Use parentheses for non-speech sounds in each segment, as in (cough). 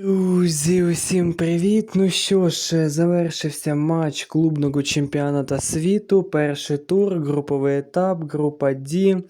Друзі, усім привіт! Ну що ж, завершився матч клубного чемпіоната світу. Перший тур, груповий етап, група D.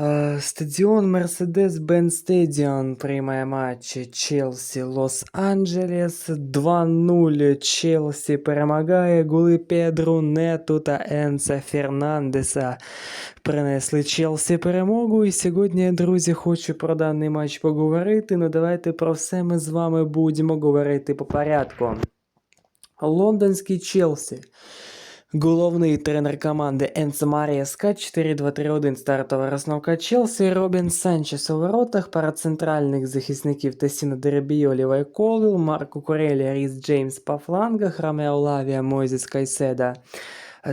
Е, Стадіон Mercedes-Benz Stadium приймає матчі Челсі Лос-Анджелес. 2-0 Челсі перемагає. Голи Педру Нету та Енса Фернандеса принесли Челсі перемогу. І сьогодні, друзі, хочу про даний матч поговорити. Ну давайте про все ми з вами будемо говорити по порядку. Лондонський Челсі. Головний тренер команди Енсо Марієска 4-2-3-1 стартова розновка Челсі, Робін Санчес у воротах, пара центральних захисників Тесіна Деребіо, Лівай Колвіл, Марко Курелі, Ріс Джеймс по флангах, Ромео Лавія, Мойзес Кайседа.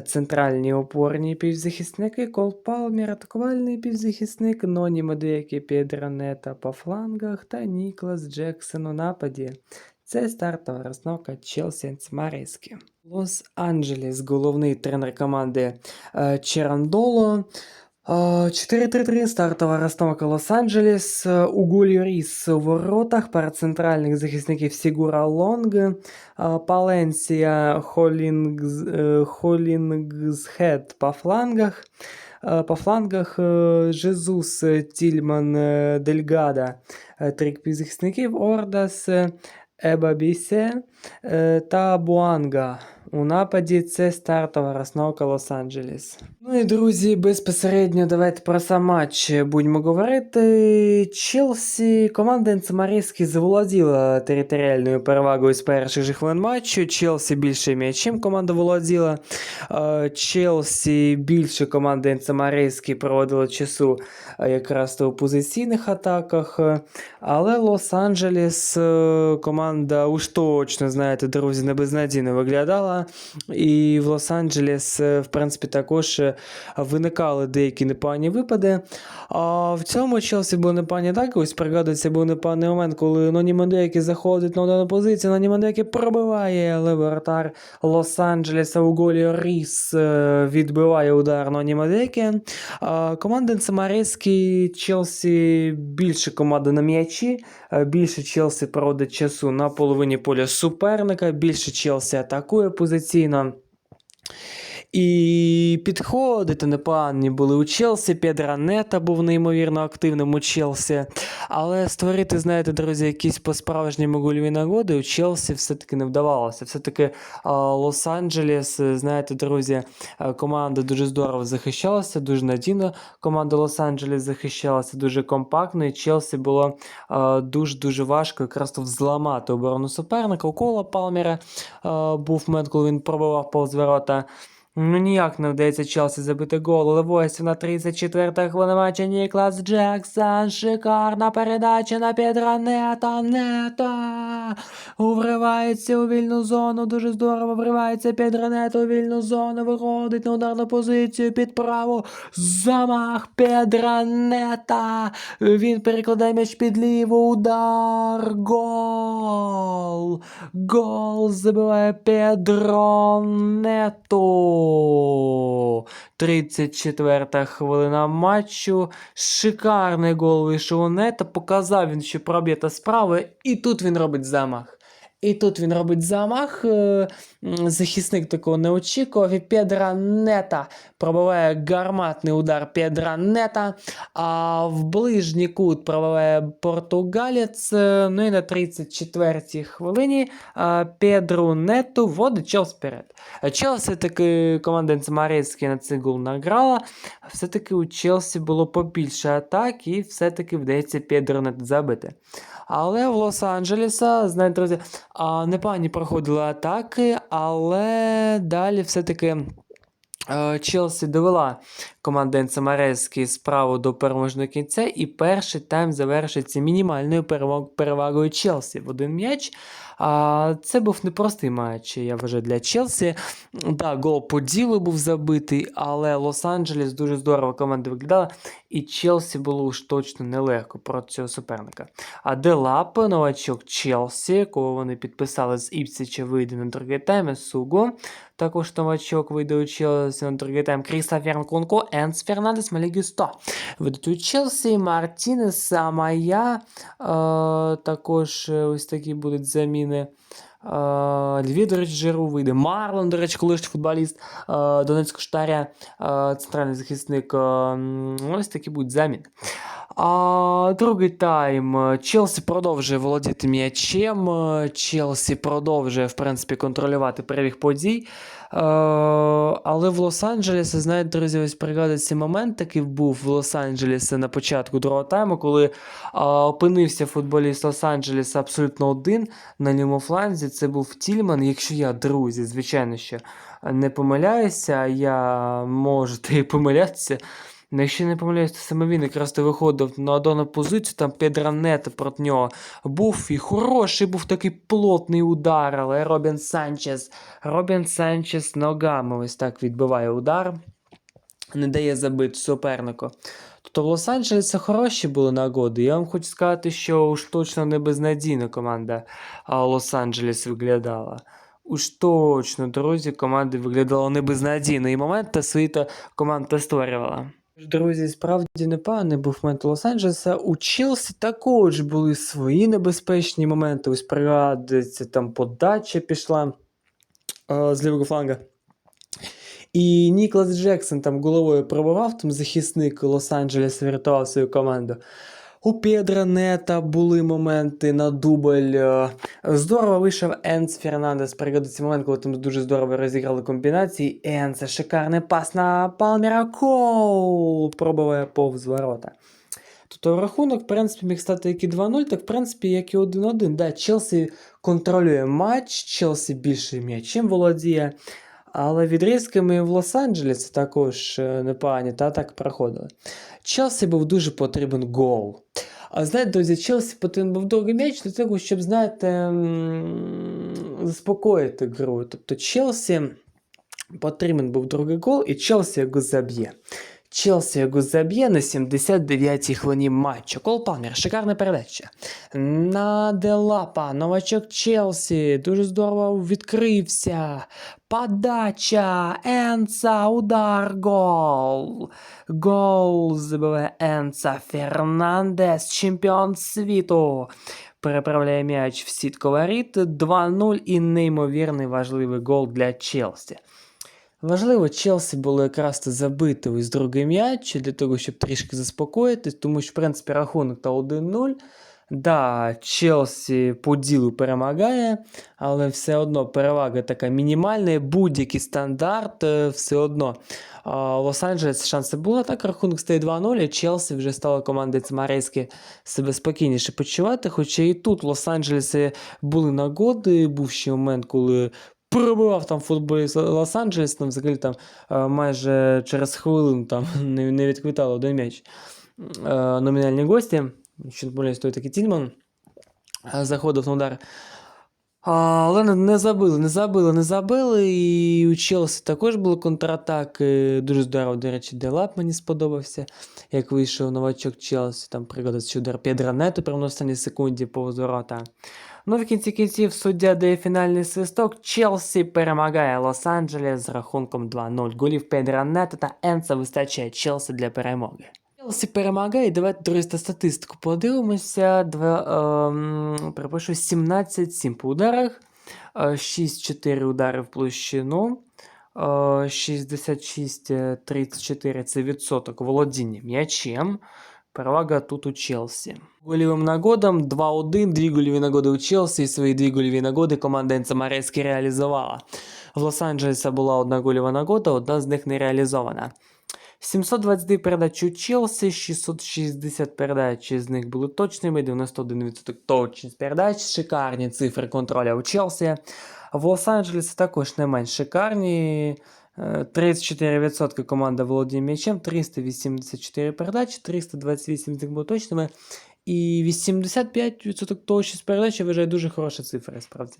Центральні опорні півзахисники, Кол Палмір, атакувальний півзахисник, Ноні Модеякі Пєдронета по флангах та Ніклас Джексон у нападі. Це стартова розновка Челсі Маріски. Лос-Анджелес, головний тренер команди е, Черандоло. Е, 4-3-3 стартова розстановка Лос-Анджелес. Е, Угуль Ріс у воротах, пара центральних захисників Сігура Лонг, е, Паленсія Холінгз, е, Холінгсхед по флангах. Е, По флангах е, Жезус, е, Тільман, е, Дельгада, е, трик півзахисників, Ордас, е, Ебабісе е, та Буанга. У нападі це стартова розновка Лос-Анджелес. Ну і друзі, безпосередньо давайте про сам матч будемо говорити. Челсі, команда Енцемарійський заволоділа територіальною перевагою з перших же хвилин матчу. Челсі більше м'ячем команда володіла. Челсі більше команда Енцемарійський проводила часу якраз у позиційних атаках. Але Лос-Анджелес е, команда уж точно, знаєте, друзі, не безнадійно виглядала. І в Лос-Анджелес, е, в принципі, також е, виникали деякі непогані випади. А в цьому Челсі був непогані атаки. Ось пригадується, був непоганий момент, коли Ноні Мандекі заходить на дану позицію, Ноні Мандекі пробиває, але Лос-Анджелеса у голі Ріс е, відбиває удар Ноні Мандекі. Команда Самарецький Челсі більше команда на м'ячі, більше Челсі проводить часу на половині поля суперника, більше Челсі атакує позиційно. І підходити непогані були у Челсі. Педро Нета був неймовірно активним у Челсі. Але створити, знаєте, друзі, якісь по-справжньому гольові нагоди у Челсі все-таки не вдавалося. Все-таки Лос-Анджелес, знаєте, друзі, команда дуже здорово захищалася, дуже надійно команда Лос-Анджелес захищалася, дуже компактно, і Челсі було дуже-дуже важко якраз то взламати оборону суперника. У кола Палмера був момент, коли він пробивав повз ворота. Ну ніяк не вдається Челсі забити гол. Але ось на 34-та хвилина матча Ніклас Джексон. Шикарна передача на Педра Нета. Нета. Вривається у вільну зону. Дуже здорово вривається Педро Нета у вільну зону. Виходить на ударну позицію під праву. Замах Педра Нета. Він перекладає м'яч під ліву. Удар. Гол. Гол забиває Педро Нето. 34 хвилина матчу. Шикарний гол вийшов у Нета. Показав він, що проб'є та справи. І тут він робить замах. І тут він робить замах. е, Захисник такого не очікував. І Педра Нета пробиває гарматний удар Педра Нета. А в ближній кут пробиває португалець. е, Ну і на 34-й хвилині а, Педру Нету вводить Челс вперед. Е, Челсі таки команда Енцемарецький на цей гол награла. Все-таки у Челсі було побільше атак, і все-таки вдається Педро Нету забити. Але в Лос-Анджелеса, знаєте, друзі, непогані проходили атаки, але далі все-таки. е, Челсі довела команда Енцемарецький справу до переможного кінця, і перший тайм завершиться мінімальною перевагою Челсі в один м'яч. А, це був непростий матч, я вважаю, для Челсі. Да, гол по ділу був забитий, але Лос-Анджелес дуже здорово команда виглядала, і Челсі було уж точно нелегко проти цього суперника. А Делап, новачок Челсі, кого вони підписали з Іпсіча, вийде на другий тайм, Суго. Також новачок вийде у Челсі на другий тайм. Крістофер Нкунко, Енс Фернандес, Малегі 100. Ведуть Челсі, Мартінес, Амая. Е, також е, ось такі будуть заміни. Е, Львів, до речі, Жиру вийде. Марлон, до речі, колишній футболіст е, Донецького штаря, е, центральний захисник. Е, м, ось такі будуть заміни. А другий тайм. Челсі продовжує володіти м'ячем. Челсі продовжує, в принципі, контролювати перебіг подій. Е, але в Лос-Анджелесі, знаєте, друзі, ось пригадується момент такий був в Лос-Анджелесі на початку другого тайму, коли е, опинився футболіст Лос-Анджелеса абсолютно один на лівому фланзі. Це був Тільман. Якщо я, друзі, звичайно, що не помиляюся, я можете і помилятися. Ну, якщо не помиляюсь, то саме він якраз то виходив на одну позицію, там Педранета проти нього був і хороший був такий плотний удар, але Робін Санчес. Робін Санчес ногами ось так відбиває удар, не дає забити супернику. Тобто в Лос-Анджелесі хороші були нагоди. Я вам хочу сказати, що уж точно не безнадійна команда Лос-Анджелес виглядала. Уж точно, друзі, команда виглядала не безнадійно. І момент та свої та команда створювала. Друзі, справді непоганий був момент Лос-Анджелеса. У Челсі також були свої небезпечні моменти. Ось пригадується, там подача пішла е, з лівого фланга. І Ніклас Джексон там головою пробував, там захисник Лос-Анджелес врятував свою команду. У Педра Нета були моменти на дубль. Здорово вийшов Енс Фернандес. Пригодиться момент, коли там дуже здорово розіграли комбінації. Енса, шикарний пас на Палмера Коул. Пробиває повз ворота. Тобто рахунок, в принципі, міг стати як і 2-0, так в принципі, як і 1-1. Да, Челсі контролює матч, Челсі більше м'ячем володіє. Але відрізками в Лос-Анджелесі також е, непогані та так проходили. Челсі був дуже потрібен гол. А знаєте, друзі, Челсі потрібен був довгий м'яч для того, щоб, знаєте, заспокоїти гру. Тобто Челсі потрібен був другий гол, і Челсі його заб'є. Челсі його заб'є на 79-й хвилині матчу. Кол шикарна передача. На Делапа, новачок Челсі, дуже здорово відкрився. Подача, Енца, удар, гол. Гол забиває Енца Фернандес, чемпіон світу. Переправляє м'яч в сітку воріт 2-0 і неймовірний важливий гол для Челсі. Важливо, Челсі було якраз забити ось другий м'яч для того, щоб трішки заспокоїтись, тому що, в принципі, рахунок та 1-0. Да, Челсі по ділу перемагає, але все одно перевага така мінімальна, будь-який стандарт, е, все одно. Лос-Анджелес шанси було, так рахунок стає 2-0, і Челсі вже стала команда Цмарейськи себе спокійніше почувати. Хоча і тут в Лос-Анджелесі були нагоди, був ще момент, коли пробивав там футболіст Лос-Анджелес, там взагалі там е, майже через хвилину там (laughs) не, не відквітало один м'яч. Е, Номінальні гості, той такий Тільман е, заходив на удар. Але не, забили, не забили, не забили. І у Челсі також були контратаки. Дуже здорово, до речі, Делап мені сподобався, як вийшов новачок Челсі. Там пригадується удар Педра Нету прямо на останній секунді повз ворота. Ну, в кінці кінців суддя дає фінальний свисток. Челсі перемагає Лос-Анджелес з рахунком 2-0. Голів Педра Нета та Енса вистачає Челсі для перемоги. Челсі перемагає. Давайте, друзі, статистику подивимося. Два, ем, перепрошую, 17-7 по ударах, е, 6-4 удари в площину. е, 66-34 це відсоток володіння м'ячем. Перевага тут у Челсі. Голівим нагодам 2-1, дві гольові нагоди у Челсі, і свої дві гольові нагоди команда Енца Марески реалізувала. В Лос-Анджелесі була одна гольова нагода, одна з них не реалізована. 722 передач у Челсі, 660 передач з них були точними, 91% точність передач, шикарні цифри контроля у Челсі. В Лос-Анджелесі також не менш шикарні. Е, 34% команда володіє м'ячем, 384 передачі, 328 з них були точними. І 85% точність з передачі вважає дуже хороша цифра, справді.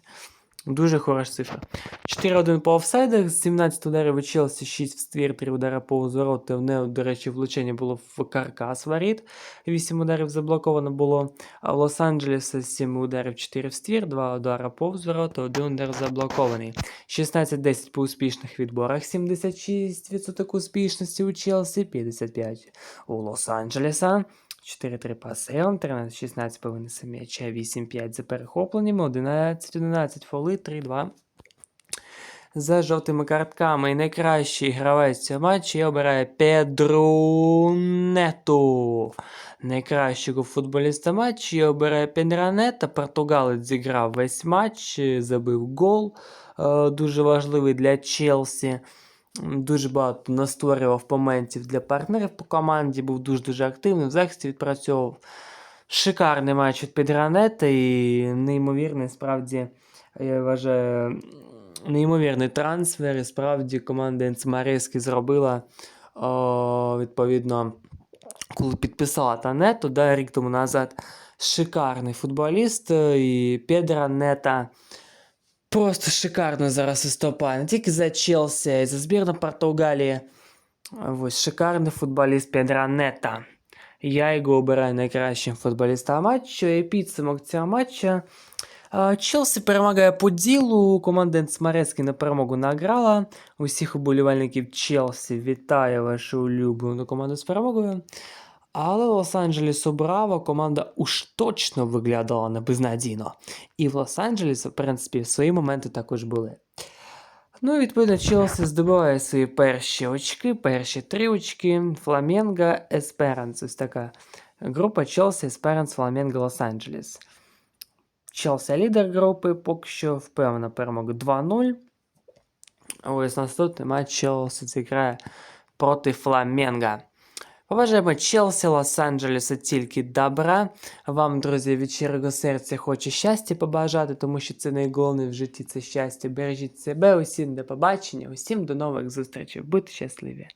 Дуже хороша цифра. 4-1 по офсайдах, 17 ударів у Челсі, 6 в ствір, 3 удари по ворота. В неї, до речі, влучення було в каркас воріт. 8 ударів заблоковано було. А в Лос-Анджелеса 7 ударів, 4 в ствір, 2 удара повз ворота, 1 удар заблокований. 16-10 по успішних відборах, 76% успішності у Челсі, 55 у Лос-Анджелеса. 4-3 по асейлам, 13-16 по м'яча, 8-5 за перехопленнями, 11-11 фоли, 3-2 за жовтими картками. І найкращий гравець цього матчу я обираю Педру Нету. Найкращого футболіста матчу я обираю Педранета. Португалець зіграв весь матч, забив гол. е, Дуже важливий для Челсі. Дуже багато настворював моментів для партнерів по команді, був дуже-дуже активним. В захисті відпрацьовував шикарний матч від Педранета і неймовірний, справді, я вважаю, неймовірний трансфер. І справді команда Енцмарейський зробила о, відповідно, коли підписала Танету, да, рік тому назад. Шикарний футболіст, е, і Педро Нета просто шикарно зараз виступає. Не тільки за Челсі, й за збірну Португалії. Ось шикарний футболіст Педро Нета. Я його обираю найкращим футболістом матчу. І підсумок цього матча. Челсі перемагає по ділу. Команда Енцмарецький на перемогу награла. Усіх уболівальників Челсі вітаю вашу улюблену команду з перемогою. Але Лос-Анджелесу Браво команда уж точно виглядала не безнадійно. І в Лос-Анджелесі, в принципі, свої моменти також були. Ну і відповідно, Челсі здобуває свої перші очки, перші три очки. Фламенго, Есперанс. Ось така група Челсі, Есперанс, Фламенго, Лос-Анджелес. Челсі лідер групи, поки що впевнена перемога 2-0. Ось наступний матч Челсі зіграє проти Фламенго. Побажаємо Челсі, Лос-Анджелеса тільки добра. Вам, друзі, від щирого серця хочу щастя побажати, тому що це найголовніше в житті це щастя. Бережіть себе, усім до побачення, усім до нових зустрічей. Будьте щасливі!